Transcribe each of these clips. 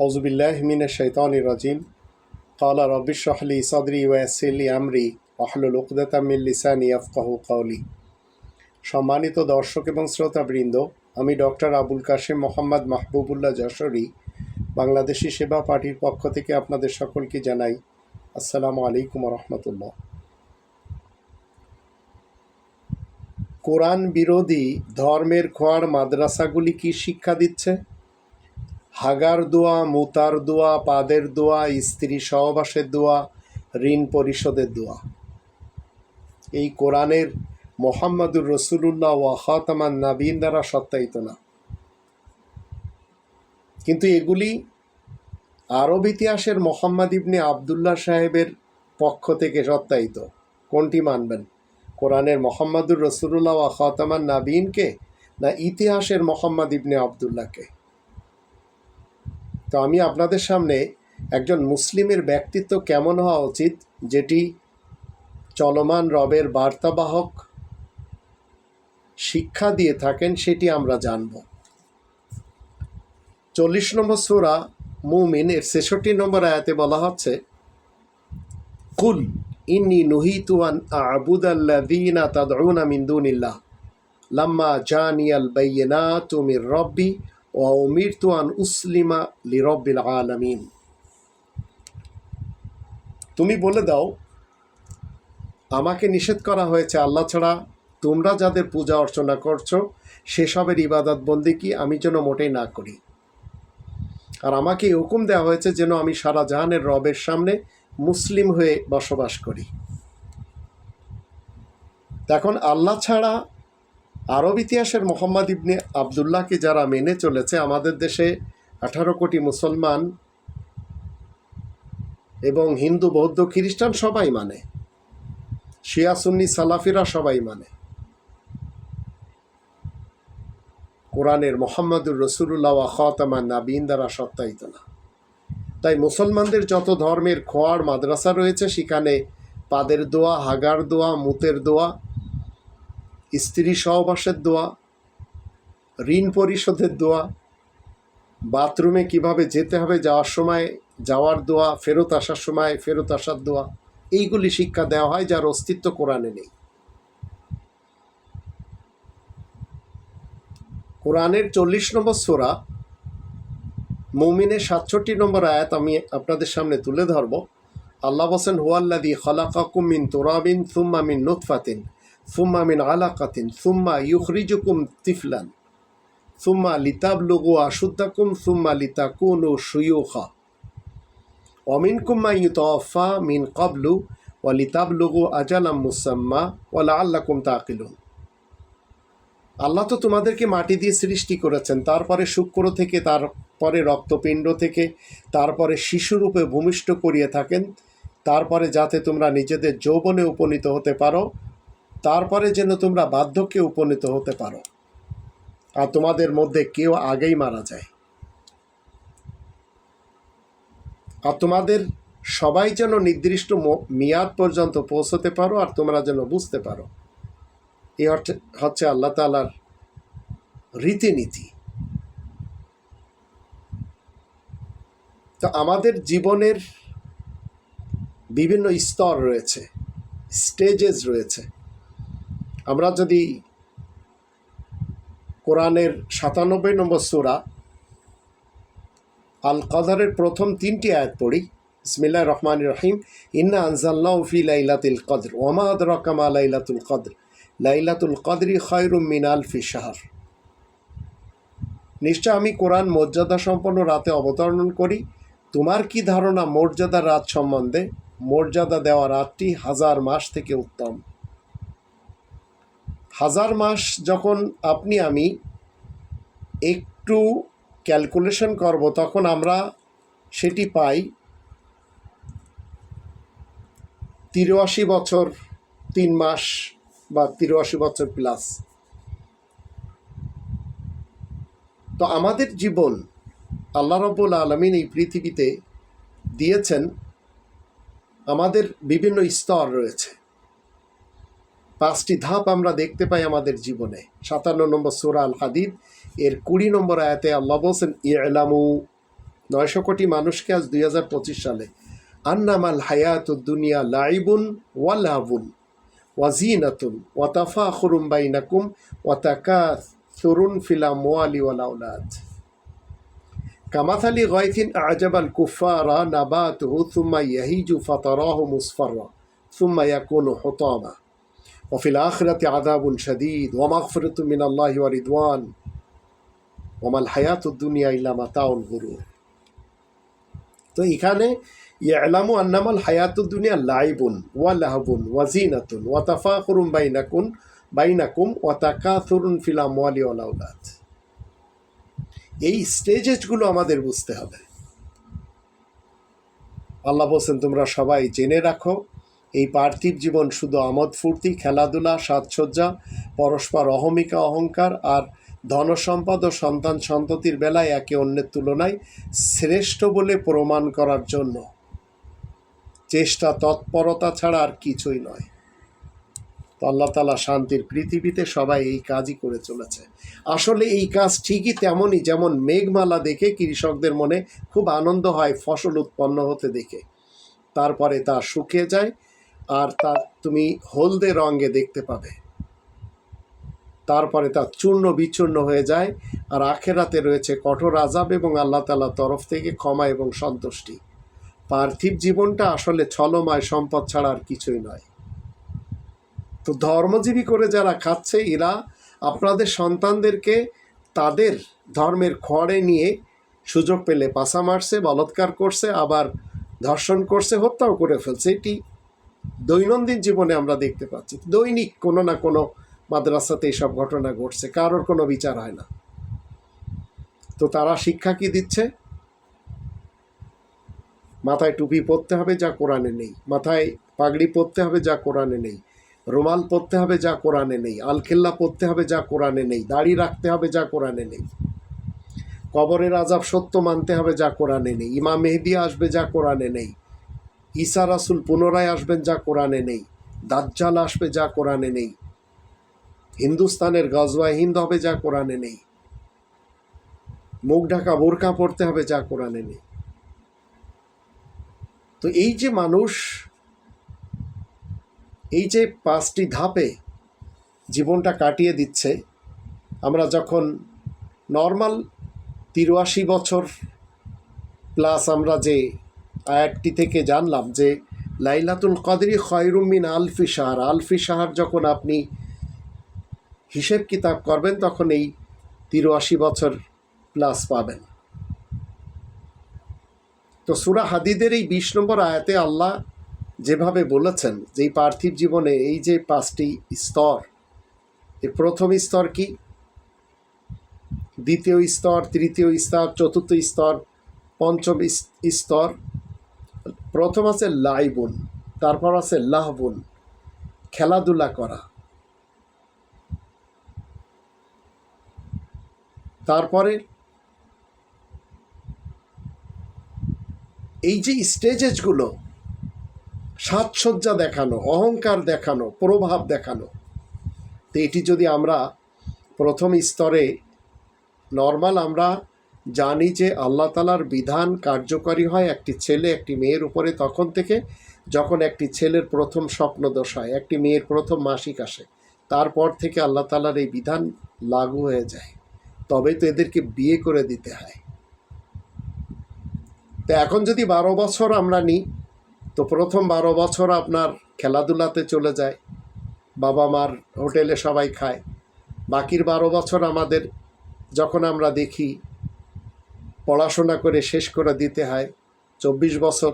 হজবিল্লাহমিনের শৈতানি রাজিম। কালা রবিশাহলি রাহলি সদরি ওয়াসিল্লি আমরি অহলুল উকদাতামিল লিসানি আফকাহ কাউলি সম্মানিত দর্শক এবং শ্রোতাবৃন্দ, আমি ডক্টর আবুল কাশেম মোহাম্মদ মাহবুবুল্লাহ যশোরি, বাংলাদেশি সেবা পার্টির পক্ষ থেকে আপনাদের সকলকে জানাই আসসালামু আলাইকুম রহমতুল্লাহ। কোরআন বিরোধী ধর্মের খোয়ার মাদ্রাসাগুলি কি শিক্ষা দিচ্ছে? হাগার দোয়া, মুতার দোয়া, পাদের দোয়া, স্ত্রী সহবাসের দোয়া, ঋণ পরিশোধের দোয়া। এই কোরআনের মোহাম্মদুর রসুল্লাহ ওয়া খাতামান নাবিন দ্বারা সত্যায়িত না। কিন্তু এগুলি আরব ইতিহাসের মোহাম্মদ ইবনে আবদুল্লাহ সাহেবের পক্ষ থেকে সত্যায়িত। কোনটি মানবেন? কোরআনের মোহাম্মদুর রসুল্লাহ ওয়া খাতামান নাবিনকে না ইতিহাসের মোহাম্মদ ইবনে আবদুল্লাহকে? তো আমি আপনাদের সামনে একজন মুসলিমের ব্যক্তিত্ব কেমন হওয়া উচিত, যেটি চলমান রবের বার্তাবাহক শিক্ষা দিয়ে থাকেন সেটি আমরা জানব। চল্লিশ নম্বর সুরা মুমিন, এর ছেষট্টি নম্বর আয়াতে বলা হচ্ছে, কুল ইন্নি নুহিতু আন আবুদাল্লাযীনা তাদউনা মিন দুনিল্লাহ, লাম্মা জানিয়াল বাইয়িনাতু মির রব্বি ওয়া উমিরতু আন উসলিমা লিরব্বিল তুমি বলে দাও, আমাকে নিষেধ করা হয়েছে আল্লাহ ছাড়া। তোমরা যাদের পূজা অর্চনা করছ, সেসবের ইবাদত বন্দি কি আমি যেন মোটেই না করি। আর আমাকে হুকুম দেওয়া হয়েছে যেন আমি সারা জাহানের রবের সামনে মুসলিম হয়ে বসবাস করি। এখন আল্লাহ ছাড়া আরব ইতিহাসের মোহাম্মদ ইবনে আবদুল্লাহকে যারা মেনে চলেছে, আমাদের দেশে আঠারো কোটি মুসলমান এবং হিন্দু, বৌদ্ধ, খ্রিস্টান সবাই মানে। শিয়া, সুন্নি, সালাফিরা সবাই মানে। কোরআনের মোহাম্মদুর রসুল্লাহ খতামা নাবিন দ্বারা সত্যায়িত না। তাই মুসলমানদের যত ধর্মের খোয়ার মাদ্রাসা রয়েছে, সেখানে পাদের দোয়া, হাগার দোয়া, মুতের দোয়া স্ত্রী সহবাসের দোয়া, ঋণ পরিশোধের দোয়া, বাথরুমে কীভাবে যেতে হবে যাওয়ার সময়, যাওয়ার দোয়া, ফেরত আসার সময় ফেরত আসার দোয়া, এইগুলি শিক্ষা দেওয়া হয় যার অস্তিত্ব কোরআনে নেই। কোরআনের চল্লিশ নম্বর সোরা, মৌমিনের সাতষট্টি নম্বর আয়াত আমি আপনাদের সামনে তুলে ধরব। আল্লাহ হোসেন হুয়াল্লাদি খলাকাকুম মিন তোরাবিন সুম্মা মিন নুৎফাতিন সুম্মা মিন আলাকাতিন সুম্মা ইউখরিজুকুম তিফলান সুম্মা লিতাব লুগু আশুদ্দাকুম সুম্মা লিতাকুন ও সুয়ুখা অমিন কুম্মা ইউতফা মিন কাবলু ওয়া লিতাব লুগু মুসাম্মা তাকিলুন আল্লাহ তো তোমাদেরকে মাটি দিয়ে সৃষ্টি করেছেন, তারপরে শুক্র থেকে, তারপরে রক্তপিণ্ড থেকে, তারপরে শিশুরূপে ভূমিষ্ঠ করিয়ে থাকেন, তারপরে যাতে তোমরা নিজেদের যৌবনে উপনীত হতে পারো। তারপরে যেন তোমরা বার্ধক্যে উপনীত হতে পারো। আর তোমাদের মধ্যে কেউ আগেই মারা যায়। আর তোমাদের সবাই যেন নির্দিষ্ট মেয়াদ পর্যন্ত পৌঁছতে পারো আর তোমরা যেন বুঝতে পারো। এ হচ্ছে আল্লাহ তালার রীতিনীতি। তো আমাদের জীবনের বিভিন্ন স্তর রয়েছে স্টেজেস রয়েছে। আমরা যদি কোরআনের সাতানব্বই নম্বর সুরা আল কদরের প্রথম তিনটি আয়াত পড়ি। ইসমিল্লা রহমান রহিম। ইন্না আনজাল্লাহ ফি লাইলাতুল কদর। ওমাদ আদরাকামা লাইলাতুল কদর। লাইলাতুল কদরি খয়রুম মিনাল ফি শাহর। নিশ্চয় আমি কোরআন মর্যাদা সম্পন্ন রাতে অবতরণ করি। তোমার কি ধারণা মর্যাদা রাত সম্বন্ধে? মর্যাদা দেওয়া রাতটি হাজার মাস থেকে উত্তম। হাজার মাস যখন আপনি, আমি একটু ক্যালকুলেশন করব, তখন আমরা সেটি পাই তিরাশি বছর তিন মাস বা তিরাশি বছর প্লাস তো আমাদের জীবন আল্লাহ রব্বুল আলমিন এই পৃথিবীতে দিয়েছেন, আমাদের বিভিন্ন স্তর রয়েছে। পাঁচটি ধাপ আমরা দেখতে পাই আমাদের জীবনে। সাতান্ন নম্বর সুরা আল হাদিদ এর কুড়ি নম্বর আয়াতে আল্লাহ বলছেন, ইলামু। নয়শো কোটি মানুষকে আজ দুই হাজার পঁচিশ সালে। আন্নামাল হায়াত দুনিয়া লাইবুন ওয়ালাবুন ওয়াজিনাতুন ওয়াতাফা খুরুম বাইনাকুম ওয়াতাকা সুরুন ফিলা মোয়ালি ওয়ালাউলাদ কামাথালি গয়থিন আজাবাল কুফারা নাবাত হুসুম্মা ইয়াহিজু ফাতারাহ মুসফারা সুম্মা ইয়াকুন হতামা। ওফিল আখরাতে আদাবুল শাদিদ ওয়ামাকফরত মিন আল্লাহ রিদওয়ান ওমাল হায়াতুদ্দুনিয়া ইল্লা মাতাউল গুরু তো এখানে ইয়ালামু আন্নামাল হায়াতুদ্দুনিয়া লাইবুন, ওয়া লাহবুন, ওয়া জিনাতুন, ওয়া তাফাখুরুম বাইনাকুন, বাইনাকুম, ওয়া তাকাথুরুন ফিল আমওয়ালি ওয়াল আওলাদ। এই স্টেজেসগুলো আমাদের বুঝতে হবে। আল্লাহ বলছেন, তোমরা সবাই জেনে রাখো এই পার্থিব জীবন শুধু আমোদ ফুর্তি, খেলাধুলা, সাজসজ্জা, পরস্পর অহমিকা, অহংকার আর ধনসম্পদ ও সন্তান সন্ততির বেলায় একে অন্যের তুলনায় শ্রেষ্ঠ বলে প্রমাণ করার জন্য। চেষ্টা তৎপরতা ছাড়া আর কিছুই নয়। তো আল্লাহ তালা শান্তির পৃথিবীতে সবাই এই কাজই করে চলেছে। আসলে এই কাজ ঠিকই তেমনই যেমন মেঘমালা দেখে কৃষকদের মনে খুব আনন্দ হয়, ফসল উৎপন্ন হতে দেখে। তারপরে তা শুকিয়ে যায় আর তা তুমি হলদে রঙে দেখতে পাবে। তারপরে তা চূর্ণ বিচূর্ণ হয়ে যায় আর আখেরাতে রয়েছে কঠোর আজাব এবং আল্লাহ তালার তরফ থেকে ক্ষমা এবং সন্তুষ্টি। পার্থিব জীবনটা আসলে ছলময় সম্পদ ছাড়া আর কিছুই নয়। তো ধর্মজীবী করে যারা খাচ্ছে, এরা আপনাদের সন্তানদেরকে তাদের ধর্মের খড়ে নিয়ে সুযোগ পেলে পাশা মারছে, বলৎকার করছে, আবার ধর্ষণ করছে, হত্যাও করে ফেলছে। এটি দৈনন্দিন জীবনে আমরা দেখতে পাচ্ছি, দৈনিক কোনো না কোনো মাদ্রাসাতে এইসব ঘটনা ঘটছে, কারোর কোনো বিচার হয় না। তো তারা শিক্ষা কি দিচ্ছে? মাথায় টুপি পরতে হবে যা কোরআনে নেই, মাথায় পাগড়ি পরতে হবে যা কোরআনে নেই, রুমাল পরতে হবে যা কোরআনে নেই, আলখেল্লা পরতে হবে যা কোরআনে নেই, দাড়ি রাখতে হবে যা কোরআনে নেই, কবরের আজাব সত্য মানতে হবে যা কোরআনে নেই ইমা মেহেদি আসবে যা কোরআনে নেই ঈসা রাসুল পুনরায় আসবেন যা কোরআনে নেই। দাজ্জাল আসবে যা কোরআনে নেই। হিন্দুস্তানের গজওয়া হিন্দ হবে যা কোরআনে নেই। মুখ ঢাকা বোরকা পড়তে হবে যা কোরআনে নেই। তো এই যে মানুষ, এই যে পাঁচটি ধাপে জীবনটা কাটিয়ে দিচ্ছে, আমরা যখন নর্মাল তিরাশি বছর প্লাস আমরা যে আয়াতটি থেকে জানলাম যে লাইলাতুল কদরি খয়রুমিন আলফি সাহার আলফি সাহার যখন আপনি হিসেব কিতাব করবেন, তখন এই তিরাশি বছর প্লাস পাবেন। তো সুরা হাদিদের এই বিশ নম্বর আয়াতে আল্লাহ যেভাবে বলেছেন যে এই পার্থিব জীবনে এই যে পাঁচটি স্তর, এর প্রথম স্তর কি? দ্বিতীয় স্তর, তৃতীয় স্তর, চতুর্থ স্তর, পঞ্চম স্তর প্রথম আছে লাইবুন, তারপর আছে লাহবুন, খেলাধুলা করা। তারপরে এই যে স্টেজেসগুলো সাজসজ্জা দেখানো, অহংকার দেখানো, প্রভাব দেখানো, তো এটি যদি আমরা প্রথম স্তরে, নর্মাল আমরা জানি যে আল্লাহ তালার বিধান কার্যকরী হয় একটি ছেলে একটি মেয়ের উপরে তখন থেকে যখন একটি ছেলের প্রথম স্বপ্ন দোষ হয় একটি মেয়ের প্রথম মাসিক আসে, তারপর থেকে আল্লাহ তালার এই বিধান লাগু হয়ে যায়। তবে তো এদেরকে বিয়ে করে দিতে হয়। তো এখন যদি বারো বছর আমরা নিই, তো প্রথম বারো বছর আপনার খেলাধুলাতে চলে যায়, বাবা মার হোটেলে সবাই খায়। বাকির বারো বছর আমাদের যখন আমরা দেখি পড়াশোনা করে শেষ করে দিতে হয়। চব্বিশ বছর।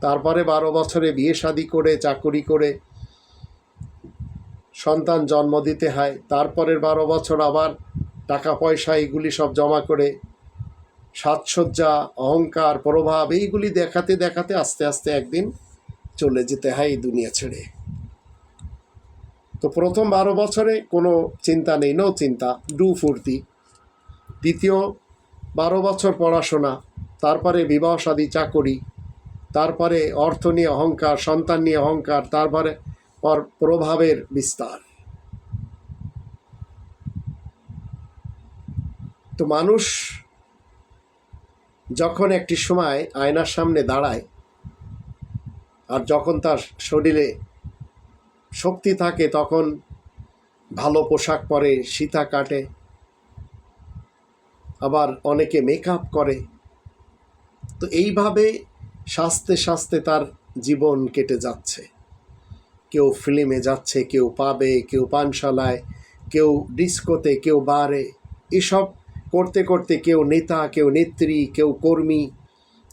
তারপরে বারো বছরে বিয়ে শাদি করে, চাকুরি করে সন্তান জন্ম দিতে হয়। তারপরের বারো বছর আবার টাকা পয়সা এগুলি সব জমা করে সাজসজ্জা, অহংকার, প্রভাব এইগুলি দেখাতে দেখাতে, আস্তে আস্তে একদিন চলে যেতে হয় এই দুনিয়া ছেড়ে। তো প্রথম বারো বছরে কোনো চিন্তা নেই নো চিন্তা ডু ফুর্তি। দ্বিতীয় বারো বছর পড়াশোনা, তারপরে বিবাহ সাদী চাকরি, তারপরে অর্থ নিয়ে অহংকার, সন্তান নিয়ে অহংকার, তারপরে পর প্রভাবের বিস্তার। তো মানুষ যখন একটি সময় আয়নার সামনে দাঁড়ায় আর যখন তার শরীরে শক্তি থাকে, তখন ভালো পোশাক পরে, সীতা কাটে আবার অনেকে মেকআপ করে। তো এইভাবে সাজতে সাজতে তার জীবন কেটে যাচ্ছে। কেউ ফিল্মে যাচ্ছে, কেউ পাবে কেউ পানশালায়, কেউ ডিস্কোতে কেউ বারে এসব করতে করতে কেউ নেতা, কেউ নেত্রী, কেউ কর্মী,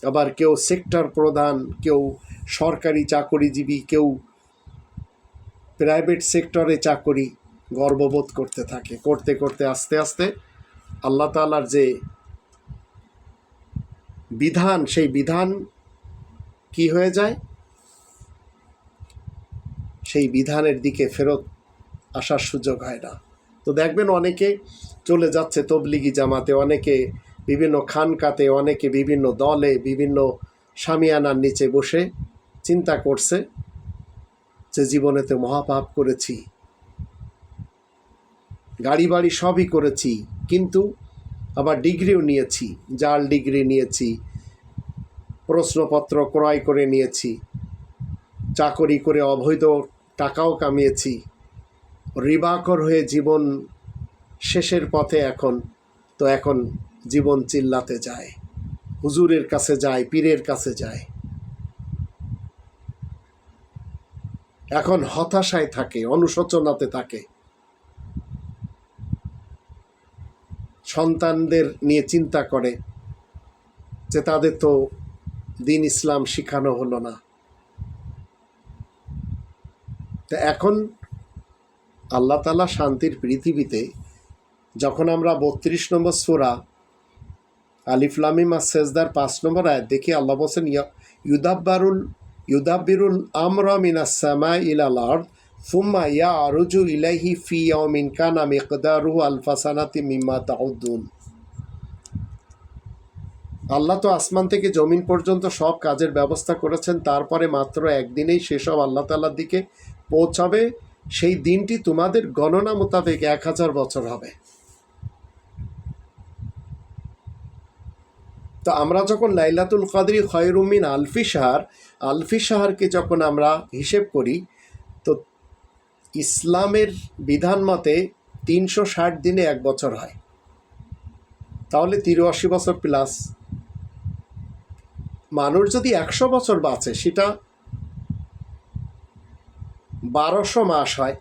আবার কেউ সেক্টর প্রধান, কেউ সরকারি চাকরিজীবী, কেউ প্রাইভেট সেক্টরে চাকরি গর্ববোধ করতে থাকে। করতে করতে, আস্তে আস্তে আল্লাহ তালার যে বিধান, সেই বিধান কি হয়ে যায়? সেই বিধানের দিকে ফেরত আসার সুযোগ হয় না। তো দেখবেন অনেকে চলে যাচ্ছে তবলিগি জামাতে, অনেকে বিভিন্ন খানকাতে অনেকে বিভিন্ন দলে, বিভিন্ন সামিয়ানার নিচে বসে চিন্তা করছে যে জীবনেতে মহাপাপ করেছি গাড়ি বাড়ি সবই করেছি কিন্তু আবার ডিগ্রিও নিয়েছি, জাল ডিগ্রি নিয়েছি, প্রশ্নপত্র ক্রয় করে নিয়েছি, চাকরি করে অবৈধ টাকাও কামিয়েছি, রিবাকর হয়ে জীবন শেষের পথে এখন, তো এখন জীবন চিল্লাতে যায়, হুজুরের কাছে যায়, পীরের কাছে যায়। এখন হতাশায় থাকে, অনুশোচনাতে থাকে। সন্তানদের নিয়ে চিন্তা করে যে তাদের তো দিন ইসলাম শিখানো হলো না। তা এখন আল্লাহ তালা শান্তির পৃথিবীতে যখন আমরা বত্রিশ নম্বর সোরা আলিফলামিম আর সেজদার পাঁচ নম্বর আয় দেখি আল্লাহ ইয়া- ইউদাব্বারুল ইউদাব্বিরুল আমরা মিনাস সামা ইলাল আরদ। সুম্মা ইয়া ইলাইহি ফি ইয়াউমিন কানা আলফাসানাতি মিম্মা আল্লাহ তো আসমান থেকে জমিন পর্যন্ত সব কাজের ব্যবস্থা করেছেন, তারপরে মাত্র একদিনেই সেসব আল্লাহ তাল্লার দিকে পৌঁছাবে। সেই দিনটি তোমাদের গণনা মোতাবেক এক হাজার বছর হবে। তো আমরা যখন লাইলাতুল কাদরি খয়রুমিন আলফি সাহার আলফি সাহারকে যখন আমরা হিসেব করি, তো ইসলামের বিধান মতে তিনশো ষাট দিনে এক বছর হয়। তাহলে তিরাশি বছর প্লাস মানুষ যদি একশো বছর বাঁচে, সেটা বারোশো মাস হয়।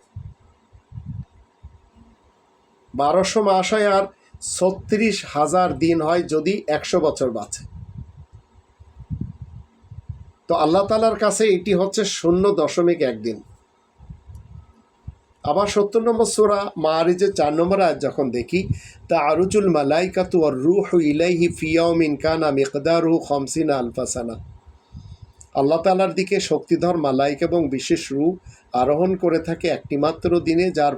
বারোশো মাস হয় আর ছত্রিশ হাজার দিন হয় যদি একশো বছর বাঁচে। তো আল্লাহ তালার কাছে এটি হচ্ছে শূন্য দশমিক একদিন আবার সত্তর নম্বর সোরা মারিজের চার নম্বর আয়াত যখন দেখি তা আরুজুল মালাইকাতু আর রুহ ইলাইহি ফিয়াউমিন কানা মিকদারহু খমসিনা আলফাসানা আল্লাহ তালার দিকে শক্তিধর মালাইক এবং বিশেষ রূপ আরোহণ করে থাকে একটিমাত্র দিনে, যার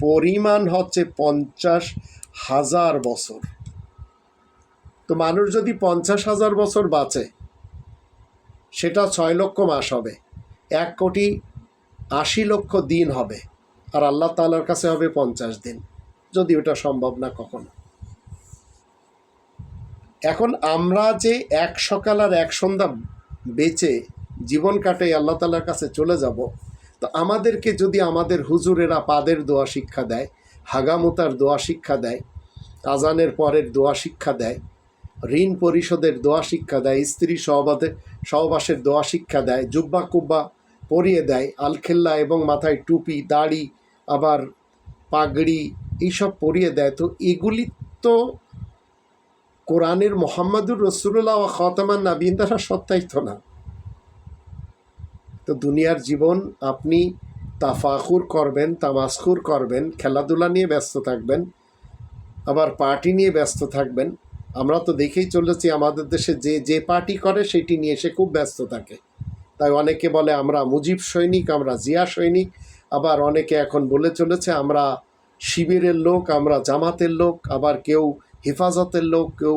পরিমাণ হচ্ছে পঞ্চাশ হাজার বছর। তো মানুষ যদি পঞ্চাশ হাজার বছর বাঁচে, সেটা ছয় লক্ষ মাস হবে, এক কোটি আশি লক্ষ দিন হবে। আর আল্লাহ তালার কাছে হবে পঞ্চাশ দিন। যদি ওটা সম্ভব না, কখনো। এখন আমরা যে এক সকাল আর এক সন্ধ্যা বেঁচে জীবন কাটে আল্লাহ তালার কাছে চলে যাব, তো আমাদেরকে যদি আমাদের হুজুরেরা পাদের দোয়া শিক্ষা দেয়, হাগামুতার দোয়া শিক্ষা দেয়, আজানের পরের দোয়া শিক্ষা দেয়, ঋণ পরিশোধের দোয়া শিক্ষা দেয়, স্ত্রী সহবাদের সহবাসের দোয়া শিক্ষা দেয় জুব্বা কুব্বা পরিয়ে দেয়। আলখেল্লা এবং মাথায় টুপি, দাড়ি, আবার পাগড়ি এইসব পরিয়ে দেয়। তো এগুলি তো কোরআনের মোহাম্মদুর রসুল্লাহ ও খতামান নাবিন দ্বারা সত্যায়িত না। তো দুনিয়ার জীবন আপনি তাফাকুর করবেন তামাসকুর করবেন, খেলাধুলা নিয়ে ব্যস্ত থাকবেন, আবার পার্টি নিয়ে ব্যস্ত থাকবেন। আমরা তো দেখেই চলেছি আমাদের দেশে যে যে পার্টি করে সেটি নিয়ে সে খুব ব্যস্ত থাকে। তাই অনেকে বলে আমরা মুজিব সৈনিক, আমরা জিয়া সৈনিক। আবার অনেকে এখন বলে চলেছে, আমরা শিবিরের লোক, আমরা জামাতের লোক, আবার কেউ হেফাজতের লোক, কেউ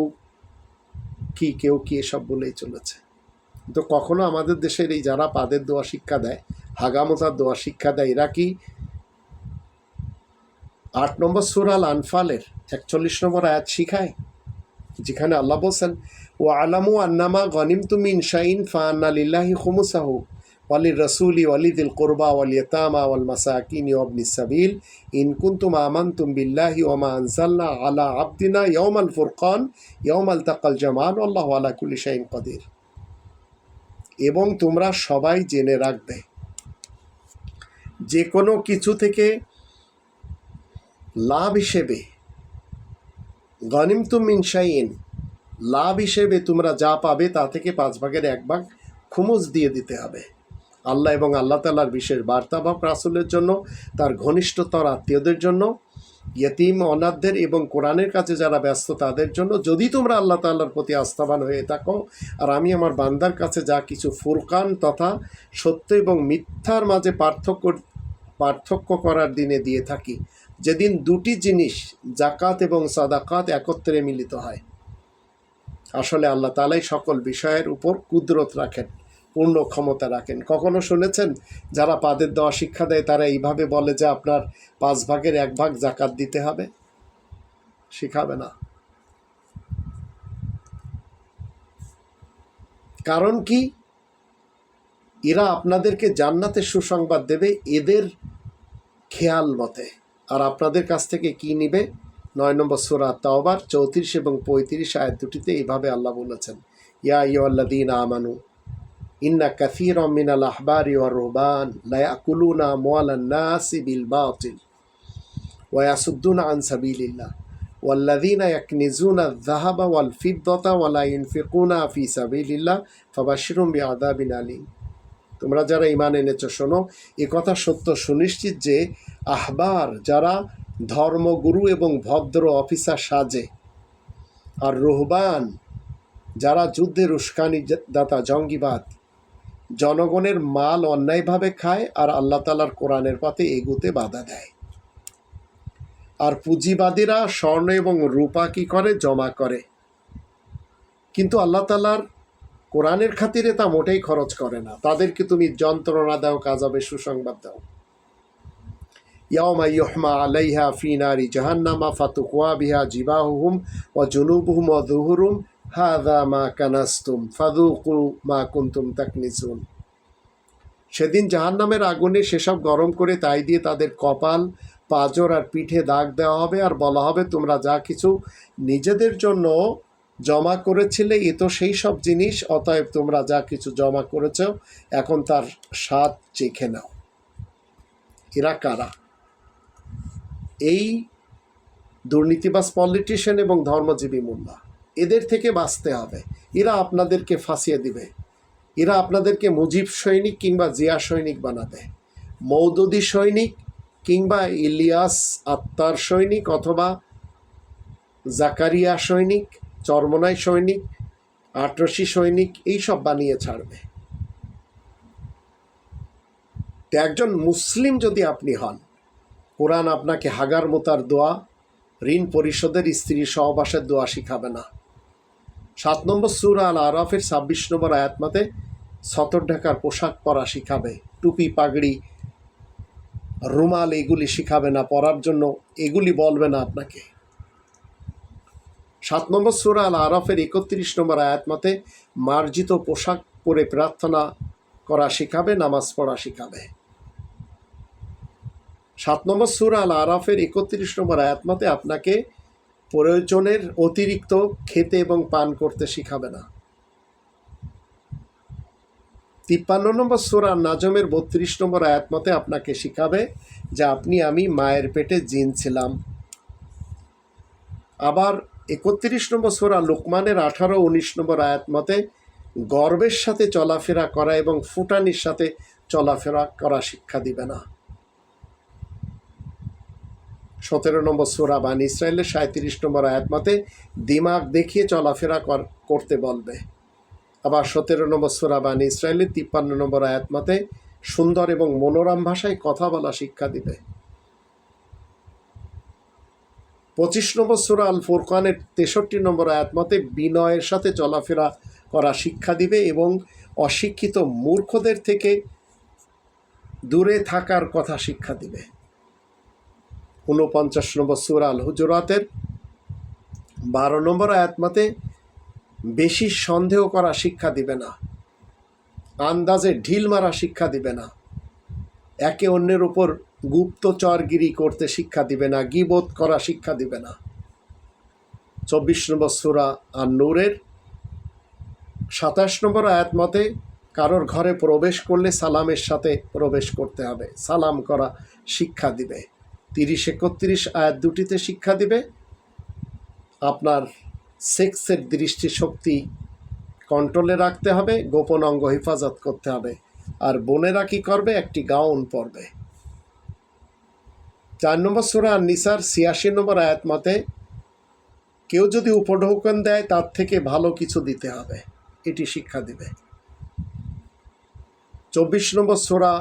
কি কেউ কি এসব বলেই চলেছে। তো কখনো আমাদের দেশের এই যারা পাদের দোয়া শিক্ষা দেয় হাগামতার দোয়া শিক্ষা দেয়, এরা কি আট নম্বর সুরাল আনফালের একচল্লিশ নম্বর আয়াত শিখায়? যেখানে আল্লাহ বলছেন ও আলামু আন্নামা গনিম তুমিন শাইন ফান্না লিল্লাহি খুমুসাহু ওয়ালি রসুলি ওয়ালিদিল কোরবা ওয়াল ইয়তামা ওয়াল মাসাকিন ওয়াবনি সাবিল ইন কুনতুম আমানতুম বিল্লাহি ওমা আনসালনা আলা আবদিনা ইয়ৌমাল ফুরকান ইয়ৌমাল তাকাল জামান আল্লাহ আলা কুল্লি শাইন কদির এবং তোমরা সবাই জেনে রাখবে, যে কোনো কিছু থেকে লাভ হিসেবে গনিম তুমিন শাইন লাভ হিসেবে তোমরা যা পাবে তা থেকে পাঁচ ভাগের এক ভাগ খুমুজ দিয়ে দিতে হবে। আল্লাহ এবং আল্লাহ তালার বিশেষ বার্তা বা রাসুলের জন্য, তার ঘনিষ্ঠতর আত্মীয়দের জন্য, ইয়তিম অনাথদের এবং কোরআনের কাছে যারা ব্যস্ত তাদের জন্য। যদি তোমরা আল্লাহ তাল্লার প্রতি আস্থাবান হয়ে থাকো, আর আমি আমার বান্দার কাছে যা কিছু ফুরকান তথা সত্য এবং মিথ্যার মাঝে পার্থক্য পার্থক্য করার দিনে দিয়ে থাকি। যেদিন দুটি জিনিস জাকাত এবং সাদাকাত একত্রে মিলিত হয়। আসলে আল্লাহ তালাই সকল বিষয়ের উপর কুদরত রাখেন, পূর্ণ ক্ষমতা রাখেন। কখনো শুনেছেন, যারা পাদের দেওয়া শিক্ষা দেয়, তারা এইভাবে বলে যে আপনার পাঁচ ভাগের এক ভাগ জাকাত দিতে হবে? শিখাবে না। কারণ কি? এরা আপনাদেরকে জান্নাতের সুসংবাদ দেবে, এদের খেয়াল মতে। আর আপনাদের কাছ থেকে কি নিবে? নয় নম্বর সুরা তাওবার চৌত্রিশ এবং পঁয়ত্রিশ আয়াত দুটিতে এইভাবে আল্লাহ বলেছেন ইয়া ইয়ল্লাদিন আমানু ইন্না কাসির মিনাল আহবারি ওয়া রুহবান লা ইয়াকুলুনা আমওয়ালান নাসি বিল বাতিল ওয়া ইয়াসুদ্দুনা আন সাবিলিল্লাহ والذين يكنزون الذهب والفضة ولا ينفقون في سبيل الله فبشرهم بعذاب أليم তোমরা যারা ইমান এনেছ শোনো এ কথা সত্য সুনিশ্চিত যে আহবার যারা ধর্মগুরু এবং ভদ্র অফিসার সাজে। আর রোহবান, যারা যুদ্ধের উস্কানি দাতা জঙ্গিবাদ, জনগণের মাল অন্যায়ভাবে খায় আর আল্লাহ তালার কোরআনের পথে এগুতে বাধা দেয়। আর পুঁজিবাদীরা স্বর্ণ এবং রূপা কি করে? জমা করে। কিন্তু আল্লাহ তালার কোরআনের খাতিরে তা মোটেই খরচ করে না। তাদেরকে তুমি যন্ত্রণা দাও কাজাবে সুসংবাদ দাও। ইয়াউমা ইউহমা আলাইহা ফি নারি জাহান্নামা ফাতুকুয়া বিহা জিবাহুহুম ওয়া জুনুবুহুম ওয়া যুহুরুম। হাদা মা কানাস্তুম ফাদুকু মা কুন্তুম তাকনিসুন। সেদিন জাহান্নামের আগুনে সেসব গরম করে তাই দিয়ে তাদের কপাল, পাজর আর পিঠে দাগ দেওয়া হবে আর বলা হবে, তোমরা যা কিছু নিজেদের জন্য জমা করেছিলে, এ তো সেই সব জিনিস, অতএব তোমরা যা কিছু জমা করেছ, এখন তার স্বাদ চেখে নাও। এরা কারা? এই দুর্নীতিবাজ পলিটিশিয়ান এবং ধর্মজীবী মোল্লা। এদের থেকে বাঁচতে হবে। এরা আপনাদেরকে ফাঁসিয়ে দিবে। এরা আপনাদেরকে মুজিব সৈনিক কিংবা জিয়া সৈনিক বানাবে। মৌদুদি সৈনিক কিংবা ইলিয়াস আত্মার সৈনিক অথবা জাকারিয়া সৈনিক, চরমনাই সৈনিক, আটরসি সৈনিক এইসব বানিয়ে ছাড়বে। একজন মুসলিম যদি আপনি হন কোরআন আপনাকে হাগার মোতার দোয়া, ঋণ পরিশোধের স্ত্রী সহবাসের দোয়া শিখাবে না। সাত নম্বর সুর আল আরফের ছাব্বিশ নম্বর আয়াতমাতে সতর ঢাকার পোশাক পরা শিখাবে, টুপি পাগড়ি, রুমাল এগুলি শিখাবে না, পরার জন্য এগুলি বলবে না আপনাকে। সাত নম্বর সুরা আল আরফের একত্রিশ নম্বর আয়াতমাতে মার্জিত পোশাক পরে প্রার্থনা করা শিখাবে, নামাজ পড়া শিখাবে। সাত নম্বর সুরা আল আরাফের একত্রিশ নম্বর আয়াতমাতে আপনাকে প্রয়োজনের অতিরিক্ত খেতে এবং পান করতে শিখাবে না। তিপ্পান্ন নম্বর সুরা নাজমের বত্রিশ নম্বর আয়াতমতে আপনাকে শিখাবে যে আপনি, আমি মায়ের পেটে জিন ছিলাম। আবার একত্রিশ নম্বর সোরা লোকমানের আঠারো, উনিশ নম্বর আয়াত মতে গর্বের সাথে চলাফেরা করা এবং ফুটানির সাথে চলাফেরা করা শিক্ষা দিবে না। সতেরো নম্বর সোরা বান ইসরায়েলের সাঁত্রিশ নম্বর আয়াত মতে, দিমাগ দেখিয়ে চলাফেরা করতে বলবে। আবার সতেরো নম্বর সোরা বান ইসরায়েলের তিপ্পান্ন নম্বর আয়াত মতে, সুন্দর এবং মনোরম ভাষায় কথা বলা শিক্ষা দিবে। পঁচিশ নম্বর সুরা আল ফুরকানের তেষট্টি নম্বর আয়াতমতে বিনয়ের সাথে চলাফেরা করা শিক্ষা দিবে এবং অশিক্ষিত মূর্খদের থেকে দূরে থাকার কথা শিক্ষা দিবে। ঊনপঞ্চাশ নম্বর সুরা আল হুজরাতের বারো নম্বর আয়াতমতে বেশি সন্দেহ করা শিক্ষা দিবে না। আন্দাজে ঢিল মারা শিক্ষা দিবে না। একে অন্যের উপর গুপ্তচরগিরি করতে শিক্ষা দিবে না গিবোধ করা শিক্ষা দিবে না। চব্বিশ নম্বর সুরা আর নূরের সাতাশ নম্বর আয়াত মতে, কারোর ঘরে প্রবেশ করলে সালামের সাথে প্রবেশ করতে হবে। সালাম করা শিক্ষা দিবে। তিরিশ একত্রিশ আয়াত দুটিতে শিক্ষা দিবে। আপনার সেক্সের দৃষ্টিশক্তি কন্ট্রোলে রাখতে হবে, গোপন অঙ্গ হেফাজত করতে হবে। আর বোনেরা কি করবে? একটি গাউন পরবে। চার নম্বর সুরা নিসার ছিয়াশি নম্বর আয়াত মতে, কেউ যদি উপঢৌকন দেয়, তার থেকে ভালো কিছু দিতে হবে। এটি শিক্ষা দিবে। চব্বিশ নম্বর সোরা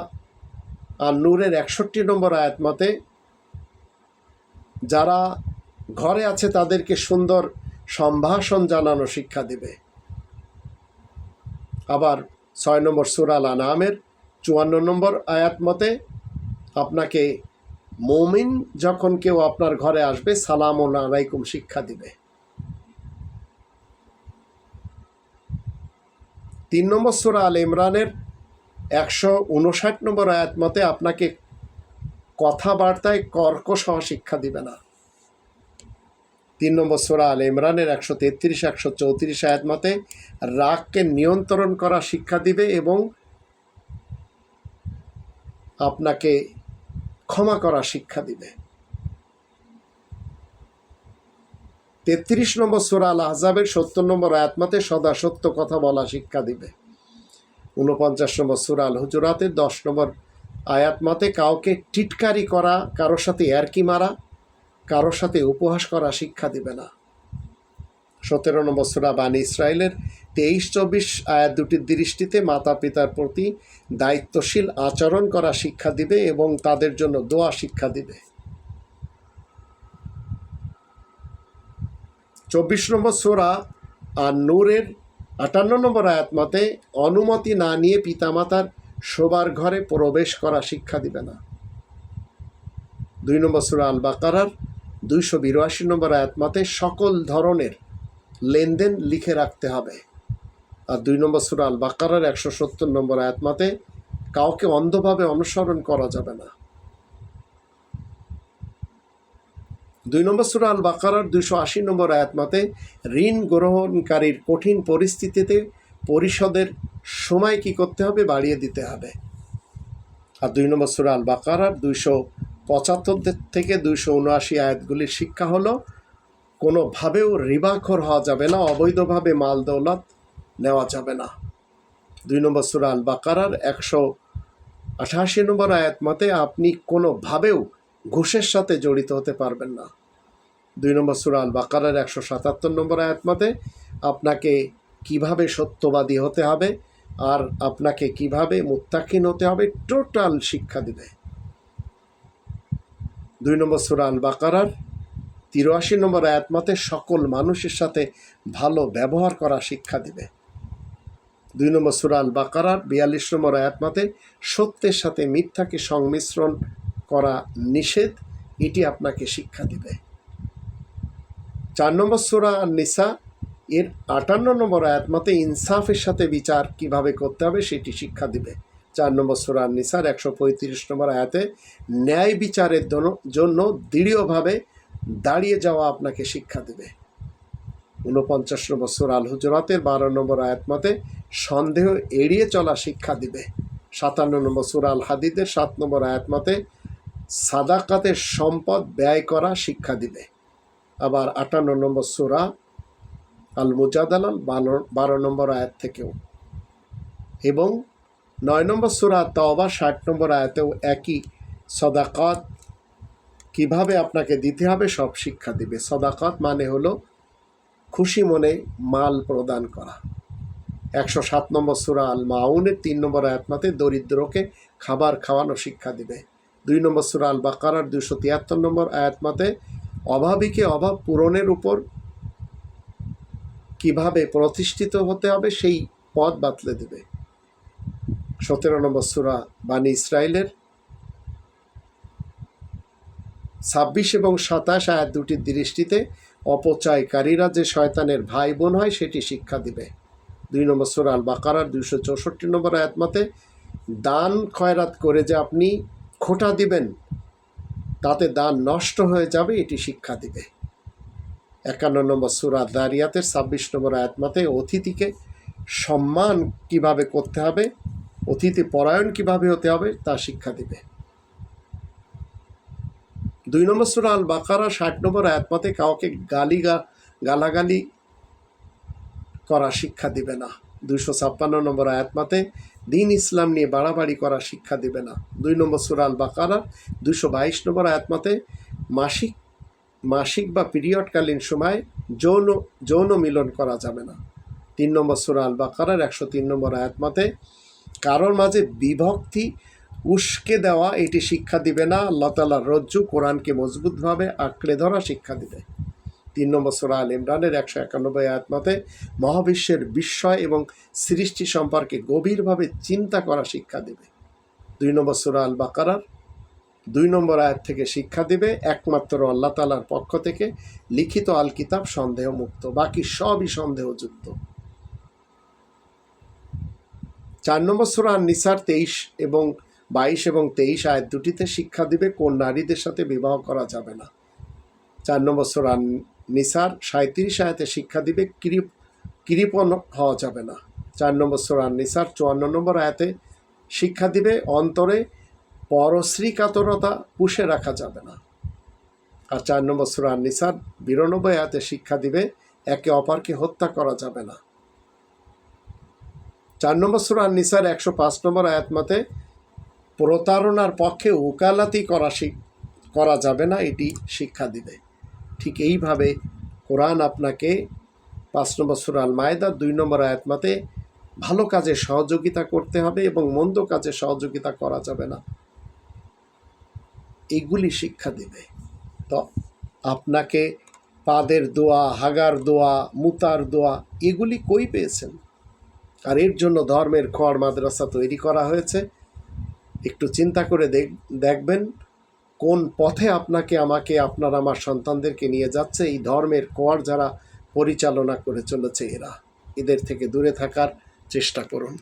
আর নূরের একষট্টি নম্বর আয়াত মতে যারা ঘরে আছে তাদেরকে সুন্দর সম্ভাষণ জানানো শিক্ষা দেবে। আবার ছয় নম্বর সুরাল আনামের চুয়ান্ন নম্বর আয়াত মতে, আপনাকে মমিন যখন কেউ আপনার ঘরে আসবে, সালাম ও আলাইকুম শিক্ষা দিবে। তিন নম্বর সুরা আল ইমরানের একশো উনষাট নম্বর আয়াত মতে, আপনাকে কথাবার্তায় কর্কশ হওয়া শিক্ষা দিবে না। তিন নম্বর সোরা আল ইমরানের একশো তেত্রিশ, একশো চৌত্রিশ আয়াত মতে রাগকে নিয়ন্ত্রণ করা শিক্ষা দিবে এবং আপনাকে ক্ষমা করা শিক্ষা দিবে। তেত্রিশ নম্বর সোরা আল আহজাবের সত্তর নম্বর আয়াতমাতে সদা সত্য কথা বলা শিক্ষা দিবে। উনপঞ্চাশ নম্বর সুরা আল হুজুরাতের দশ নম্বর আয়াত মতে কাউকে টিটকারি করা, কারোর সাথে ইয়ারকি মারা, কারোর সাথে উপহাস করা শিক্ষা দিবে না। সতেরো নম্বর সুরা বানী ইসরায়েলের তেইশ চব্বিশ আয়াত দুটির দৃষ্টিতে মাতা পিতার প্রতি দায়িত্বশীল আচরণ করা শিক্ষা দিবে এবং তাদের জন্য দোয়া শিক্ষা দিবে। চব্বিশ নম্বর সোরা আর নূরের আটান্ন নম্বর আয়াত মতে, অনুমতি না নিয়ে পিতামাতার শোবার ঘরে প্রবেশ করা শিক্ষা দিবে না। দুই নম্বর সুরা আল বাকারার দুইশো বিরাশি নম্বর আয়াতমাতে সকল ধরনের লেনদেন লিখে রাখতে হবে। আর দুই নম্বর সুরা আল বাকারার একশো সত্তর নম্বর আয়াত মতে কাউকে অন্ধভাবে অনুসরণ করা যাবে না। দুই নম্বর সুরা আল বাকারার দুইশো আশি নম্বর আয়াত মতে ঋণ গ্রহণকারীর কঠিন পরিস্থিতিতে পরিষদের সময় কি করতে হবে বাড়িয়ে দিতে হবে। আর দুই নম্বর সুরা আল বাকারার দুইশো পঁচাত্তর থেকে দুইশো উনআশি আয়াতগুলির শিক্ষা হলো, কোনোভাবেও রিবাখর হওয়া যাবে না, অবৈধভাবে মাল দৌলত নেওয়া যাবে না। দুই নম্বর সুরা আল বাকারার একশো আঠাশি নম্বর আয়াত মতে আপনি কোনোভাবেও ঘুষের সাথে জড়িত হতে পারবেন না। দুই নম্বর সুরা আল বাকারের একশো সাতাত্তর নম্বর আয়াত মতে আপনাকে কীভাবে সত্যবাদী হতে হবে আর আপনাকে কীভাবে মুত্তাকিন হতে হবে টোটাল শিক্ষা দিবে। দুই নম্বর সুরা আল বাকারার তিরাশি নম্বর আয়াত মতে সকল মানুষের সাথে ভালো ব্যবহার করা শিক্ষা দিবে। দুই নম্বর সুরা আল বাকারার বিয়াল্লিশ নম্বর আয়াত মতে সত্যের সাথে মিথ্যাকে সংমিশ্রণ করা নিষেধ, এটি আপনাকে শিক্ষা দিবে। চার নম্বর সুরা নিসা এর আটান্ন নম্বর আয়াত মতে ইনসাফের সাথে বিচার কীভাবে করতে হবে সেটি শিক্ষা দিবে। চার নম্বর সুরা আর নিসার একশো পঁয়ত্রিশ নম্বর আয়াতে ন্যায় বিচারের জন্য দৃঢ়ভাবে দাঁড়িয়ে যাওয়া আপনাকে শিক্ষা দেবে। ঊনপঞ্চাশ নম্বর সুরা আল হুজরাতের বারো নম্বর আয়াত মতে সন্দেহ এড়িয়ে চলা শিক্ষা দিবে। সাতান্ন নম্বর সুরা আল হাদিদের সাত নম্বর আয়াত মতে সাদাকাতের সম্পদ ব্যয় করা শিক্ষা দিবে। আবার আটান্ন নম্বর সুরা আল মুজাদালাল বারো বারো নম্বর আয়াত থেকেও। এবং নয় নম্বর সুরা তওবা, ষাট নম্বর আয়াতেও একই সদাকাত কীভাবে আপনাকে দিতে হবে সব শিক্ষা দিবে। সদাকাত মানে হলো খুশি মনে মাল প্রদান করা। একশো সাত নম্বর সুরা আল মাউনের তিন নম্বর আয়াতমাতে দরিদ্রকে খাবার খাওয়ানো শিক্ষা দিবে। দুই নম্বর সুরা আল বাকারার দুশো তিয়াত্তর নম্বর আয়াতমাতে অভাবীকে অভাব পূরণের উপর কীভাবে প্রতিষ্ঠিত হতে হবে সেই পথ বাতলে দেবে। সতেরো নম্বর সুরা বানী ইসরায়েলের ছাব্বিশ এবং সাতাশ আয়াত দুটির দৃষ্টিতে অপচয়কারীরা যে শয়তানের ভাই বোন হয়, সেটি শিক্ষা দিবে। দুই নম্বর সুরা আল বাকারার দুইশো চৌষট্টি নম্বর আয়াতমাতে দান খয়রাত করে যে আপনি খোটা দিবেন, তাতে দান নষ্ট হয়ে যাবে, এটি শিক্ষা দিবে। একান্ন নম্বর সুরা দারিয়াতের ছাব্বিশ নম্বর আয়াতমাতে অতিথিকে সম্মান কীভাবে করতে হবে, অতিথি পরায়ণ কীভাবে হতে হবে তা শিক্ষা দিবে। দুই নম্বর সুরা আল বাকারা ষাট নম্বর আয়াতমাতে কাউকে গালি গালাগালি করা শিক্ষা দিবে না। দুইশো ছাপ্পান্ন নম্বর আয়াতমাতে দিন ইসলাম নিয়ে বাড়াবাড়ি করা শিক্ষা দিবে না। দুই নম্বর সুরাল বাকারা দুইশো বাইশ নম্বর আয়াতমাতে মাসিক মাসিক বা পিরিয়ডকালীন সময় যৌন যৌন মিলন করা যাবে না। তিন নম্বর সুরা আল বাকারার একশো তিন নম্বর আয়াতমাতে কারোর মাঝে বিভক্তি উস্কে দেওয়া এটি শিক্ষা দিবে না। আল্লাহ তালার রজ্জু কোরআনকে মজবুতভাবে আঁকড়ে ধরা শিক্ষা দিবে। তিন নম্বর সুরা আল ইমরানের একশো একানব্বই আয়াতমাতে মহাবিশ্বের বিস্ময় এবং সৃষ্টি সম্পর্কে গভীরভাবে চিন্তা করা শিক্ষা দেবে। দুই নম্বর সুরা আল বাকারার দুই নম্বর আয়াত থেকে শিক্ষা দিবে, একমাত্র আল্লাহ তালার পক্ষ থেকে লিখিত আল কিতাব সন্দেহমুক্ত, বাকি সবই সন্দেহযুক্ত। চার নম্বর সুরা নিসার তেইশ এবং বাইশ এবং তেইশ আয়াত দুটিতে শিক্ষা দিবে, কোন নারীদের সাথে বিবাহ করা যাবে না। চার নম্বর সুরা নিসার সাঁত্রিশ আয়াতে শিক্ষা দিবে, কিরিপ কৃপণ হওয়া যাবে না। চার নম্বর সুরা নিসার চুয়ান্ন নম্বর আয়াতে শিক্ষা দিবে, অন্তরে পরশ্রী কাতরতা পুষে রাখা যাবে না। আর চার নম্বর সুরা নিসার বিরানব্বই আয়াতে শিক্ষা দিবে, একে অপরকে হত্যা করা যাবে না। চার নম্বর সুরা নিসার একশো পাঁচ নম্বর আয়াত মতে, প্রতারণার পক্ষে ওকালাতি করা করা যাবে না, এটি শিক্ষা দিবে। ঠিক এইভাবে কোরআন আপনাকে পাঁচ নম্বর সুরাল মায়দা দুই নম্বর আয়াত মতে, ভালো কাজে সহযোগিতা করতে হবে এবং মন্দ কাজে সহযোগিতা করা যাবে না। এগুলি শিক্ষা দেবে। তো আপনাকে পাদের দোয়া, হাগার দোয়া, মুতার দোয়া, এগুলি কই পেয়েছেন? আর এর জন্য ধর্মের খড় মাদ্রাসা তৈরি করা হয়েছে। একটু চিন্তা করে দেখ, দেখবেন কোন পথে আপনাকে, আমাকে, আপনার আমার সন্তানদেরকে নিয়ে যাচ্ছে এই ধর্মের কর যারা পরিচালনা করে চলেছে এরা। এদের থেকে দূরে থাকার চেষ্টা করুন।